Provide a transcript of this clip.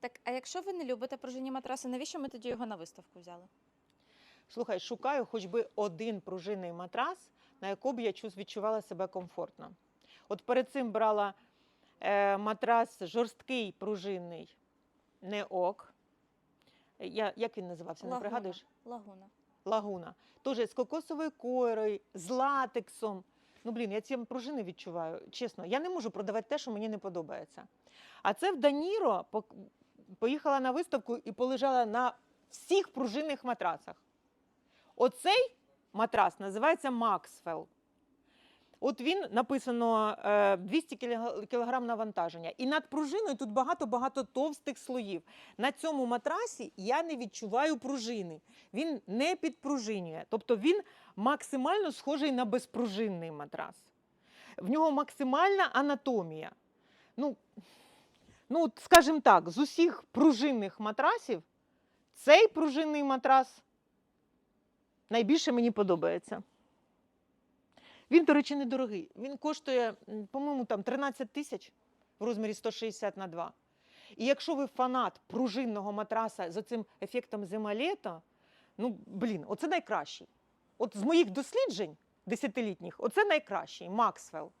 Так, а якщо ви не любите пружинні матраси, навіщо ми тоді його на виставку взяли? Слухай, шукаю хоч би один пружинний матрас, на якому б я відчувала себе комфортно. От перед цим брала е, матрас жорсткий пружинний, не ок. Я, як він називався? Не Лагуна. пригадуєш? Лагуна. Лагуна. Теж з кокосовою корою, з латексом. Ну, блін, я ці пружини відчуваю. Чесно, я не можу продавати те, що мені не подобається. А це в Даніро поїхала на виставку і полежала на всіх пружинних матрасах. Оцей матрас називається Максфел. От він написано е, 200 кг навантаження. І над пружиною тут багато-багато товстих слоїв. На цьому матрасі я не відчуваю пружини. Він не підпружинює. Тобто він максимально схожий на безпружинний матрас. В нього максимальна анатомія. Ну, ну скажімо так, з усіх пружинних матрасів цей пружинний матрас найбільше мені подобається. Він, до речі, недорогий. Він коштує, по-моєму, там 13 тисяч в розмірі 160 на 2. І якщо ви фанат пружинного матраса з оцим ефектом зима-літо, ну, блін, оце найкращий. От з моїх досліджень десятилітніх, оце найкращий Максвелл.